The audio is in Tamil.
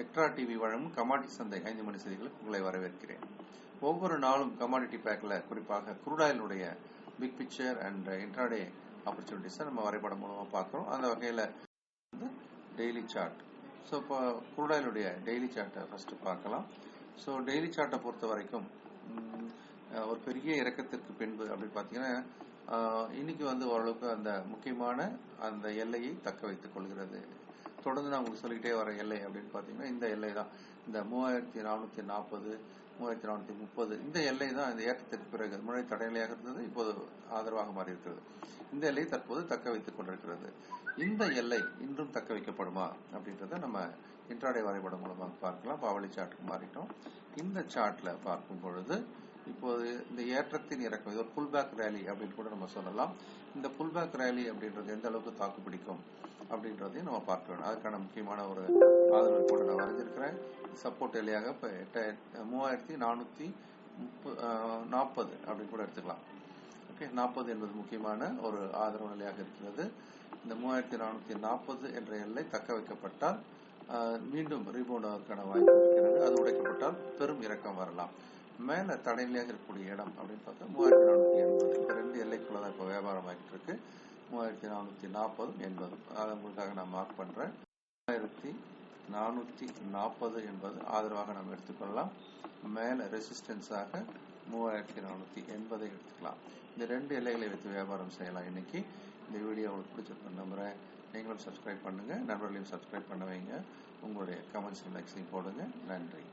எக்ட்ரா டிவி வழங்கும் கமாடிட்டி சந்தை. ஐந்து மணி செய்திகளுக்கு உங்களை வரவேற்கிறேன். ஒவ்வொரு நாளும் கமாடிட்டி பேக்கில் குறிப்பாக குரூடாயிலுடைய பிக் பிக்சர் அண்ட் இன்ட்ராடே ஆப்பர்ச்சுனிட்டிஸை நம்ம வரைபடம் மூலமாக பார்க்குறோம். அந்த வகையில் வந்து டெய்லி சார்ட் ஸோ இப்போ குரூடாயிலுடைய டெய்லி சார்ட்டை ஃபஸ்ட்டு பார்க்கலாம். ஸோ டெய்லி சார்ட்டை பொறுத்த வரைக்கும் ஒரு பெரிய இறக்கத்திற்கு பின்பு அப்படின்னு பார்த்தீங்கன்னா இன்னைக்கு வந்து ஓரளவுக்கு அந்த முக்கியமான அந்த எல்லையை தக்க வைத்துக் கொள்கிறது. தொடர்ந்து நான் உங்களுக்கு சொல்லிக்கிட்டே வர எல்லை அப்படின்னு பார்த்தீங்கன்னா இந்த எல்லை தான். இந்த மூவாயிரத்தி நானூற்றி நாற்பது மூவாயிரத்தி நானூற்றி முப்பது இந்த எல்லை தான் இந்த ஏற்றத்திற்கு பிறகு முறை தடைநிலையாக இருந்தது இப்போது ஆதரவாக மாறி இருக்கிறது இந்த எல்லை தற்போது தக்க வைத்துக் கொண்டிருக்கிறது. இந்த எல்லை இன்றும் தக்க வைக்கப்படுமா அப்படின்றத நம்ம இன்ட்ராடே வரைபடம் மூலமாக பார்க்கலாம். பாவலி சாட்டுக்கு மாறிட்டோம். இந்த சாட்டில் பார்க்கும் பொழுது இப்போது இந்த ஏற்றத்தின் இறக்கம் இது ஒரு புல் பேக் ரேலி அப்படின்னு கூட நம்ம சொல்லலாம். இந்த புல் பேக் ரேலி அப்படின்றது எந்த அளவுக்கு தாக்கு பிடிக்கும் அப்படின்றதையும் நம்ம பார்க்க வேணும் அதுக்கான முக்கியமான ஒரு ஆதரவு கூட நான் வரைஞ்சிருக்கிறேன். சப்போர்ட் எல்லையாக இப்போ எட்ட மூவாயிரத்தி நானூற்றி முப்ப நாற்பது அப்படின்னு கூட எடுத்துக்கலாம். ஓகே நாற்பது என்பது முக்கியமான ஒரு ஆதரவு நிலையாக இருக்கிறது. இந்த மூவாயிரத்தி நானூத்தி நாற்பது என்ற எல்லை தக்க வைக்கப்பட்டால் மீண்டும் ரீபவுண்ட் ஆவதற்கான வாய்ப்பு இருக்கிறது. அது உடைக்கப்பட்டால் பெரும் இறக்கம் வரலாம். மேல தடைநிலையாக இருக்கக்கூடிய இடம் அப்படின்னு பார்த்தா மூவாயிரத்தி நானூற்றி எண்பது. இந்த ரெண்டு எல்லைக்குள்ள தான் இப்போ வியாபாரம் ஆகிட்டு இருக்கு. மூவாயிரத்தி நானூற்றி நாற்பதும் எண்பதும். அதை உங்களுக்காக நான் மார்க் பண்றேன். மூவாயிரத்தி நானூற்றி நாற்பது என்பது ஆதரவாக நம்ம எடுத்துக்கொள்ளலாம். மேல ரெசிஸ்டன்ஸாக மூவாயிரத்தி நானூற்றி எண்பதை எடுத்துக்கலாம். இந்த ரெண்டு எல்லைகளை வைத்து வியாபாரம் செய்யலாம் இன்னைக்கு. இந்த வீடியோ உங்களுக்கு பிடிச்சிருக்க நம்புறேன். நீங்களும் சப்ஸ்கிரைப் பண்ணுங்க. நண்பர்களையும் சப்ஸ்கிரைப் பண்ண வைங்க. உங்களுடைய கமெண்ட்ஸ் லைக்ஸையும் போடுங்க. நன்றி.